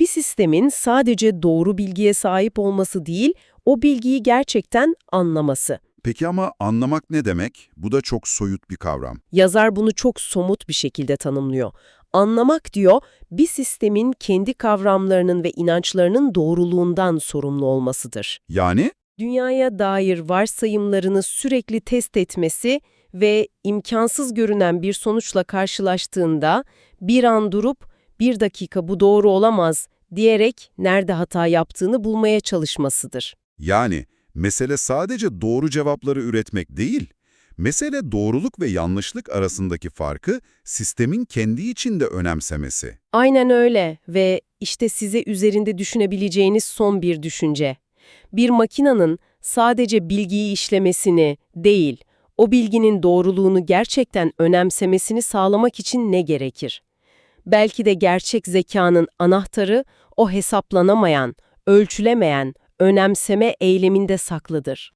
bir sistemin sadece doğru bilgiye sahip olması değil, o bilgiyi gerçekten anlaması. Peki ama anlamak ne demek? Bu da çok soyut bir kavram. Yazar bunu çok somut bir şekilde tanımlıyor. Anlamak diyor, bir sistemin kendi kavramlarının ve inançlarının doğruluğundan sorumlu olmasıdır. Yani Dünyaya dair varsayımlarını sürekli test etmesi ve imkansız görünen bir sonuçla karşılaştığında bir an durup bir dakika bu doğru olamaz diyerek nerede hata yaptığını bulmaya çalışmasıdır. Yani mesele sadece doğru cevapları üretmek değil, mesele doğruluk ve yanlışlık arasındaki farkı sistemin kendi içinde önemsemesi. Aynen öyle ve işte size üzerinde düşünebileceğiniz son bir düşünce. Bir makinanın sadece bilgiyi işlemesini değil, o bilginin doğruluğunu gerçekten önemsemesini sağlamak için ne gerekir? Belki de gerçek zekanın anahtarı o hesaplanamayan, ölçülemeyen, önemseme eyleminde saklıdır.